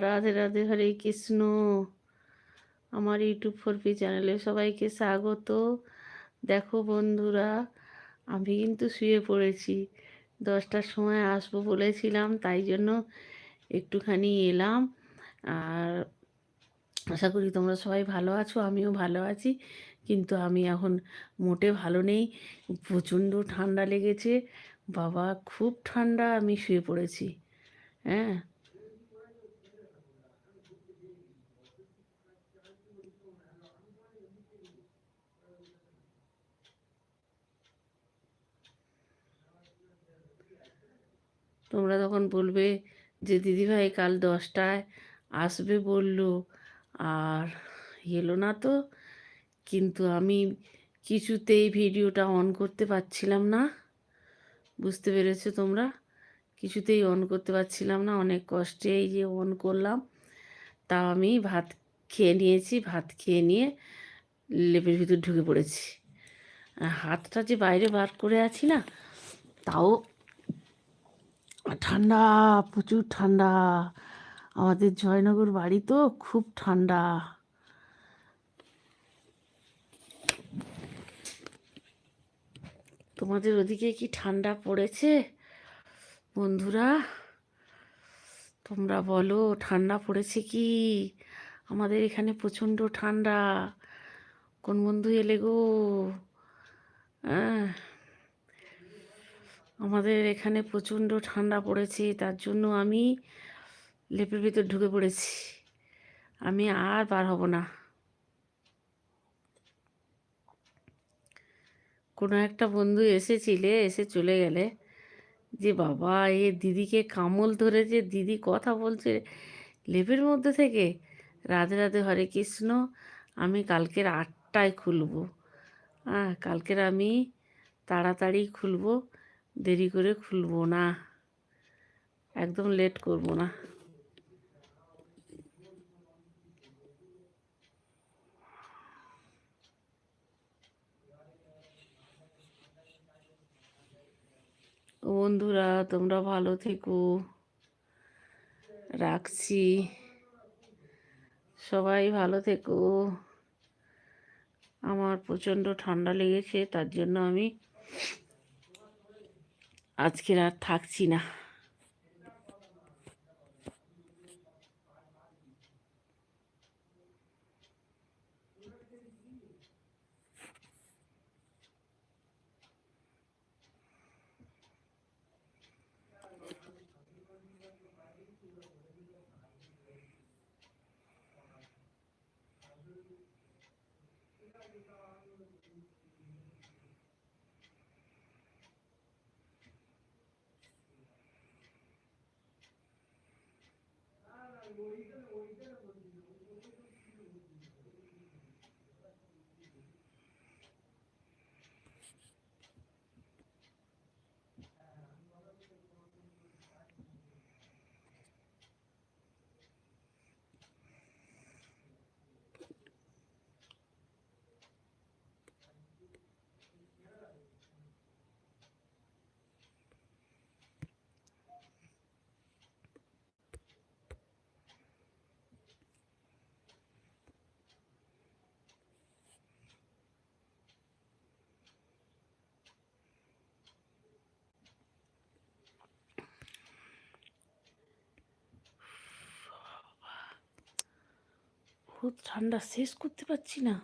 রাধে রাধে হরে কৃষ্ণ। আমার ইউটিউব ফোরপি চ্যানেলে সবাইকে স্বাগত। দেখো বন্ধুরা, আমি কিন্তু শুয়ে পড়েছি। দশটার সময় আসব বলেছিলাম, তাই জন্য একটুখানি এলাম। আর আশা করি তোমরা সবাই ভালো আছো, আমিও ভালো আছি। কিন্তু আমি এখন মোটে ভালো নেই, প্রচণ্ড ঠান্ডা লেগেছে। বাবা, খুব ঠান্ডা, আমি শুয়ে পড়েছি। হ্যাঁ? তোমরা তখন বলবে যে, দিদিভাই কাল দশটায় আসবে বলল, আর এলো না তো। কিন্তু আমি কিছুতেই ভিডিওটা অন করতে পারছিলাম না। বুঝতে পেরেছ তোমরা? কিছুতেই অন করতে পারছিলাম না। অনেক কষ্টে এই যে অন করলাম। তাও আমি ভাত খেয়ে নিয়েছি, ভাত খেয়ে নিয়ে লেপের ভিতর ঢুকে পড়েছি। হাতটা যে বাইরে বার করে আছি না, তাও ঠান্ডা, প্রচুর ঠান্ডা। আমাদের জয়নগর বাড়ি তো খুব ঠান্ডা। তোমাদের ওদিকে কি ঠান্ডা পড়েছে? বন্ধুরা, তোমরা বলো, ঠান্ডা পড়েছে কি? আমাদের এখানে প্রচণ্ড ঠান্ডা। কোন বন্ধু এলে গো? আমাদের এখানে প্রচণ্ড ঠান্ডা পড়েছে, তার জন্য আমি লেপের ভিতর ঢুকে পড়েছি। আমি আর বার হব না। কোনো একটা বন্ধু এসেছিলে, এসে চলে গেলে যে, বাবা, এ দিদিকে কামল ধরেছে দিদি কথা বলছে লেপের মধ্যে থেকে? রাধে রাধে, হরে কৃষ্ণ। আমি কালকের আটটায় খুলবো। হ্যাঁ কালকের আমি তাড়াতাড়ি খুলবো, দেরি করে খুলবো না। একদম লেট করব না। বন্ধুরা, তোমরা ভালো থেকো। রাখছি। সবাই ভালো থেকো। আমার প্রচণ্ড ঠান্ডা লেগেছে তার জন্য আমি আজকে আর থাকছি না। 来，我一个人，我一个人，我旅游。খুব ঠান্ডা শেষ করতে পারছি না।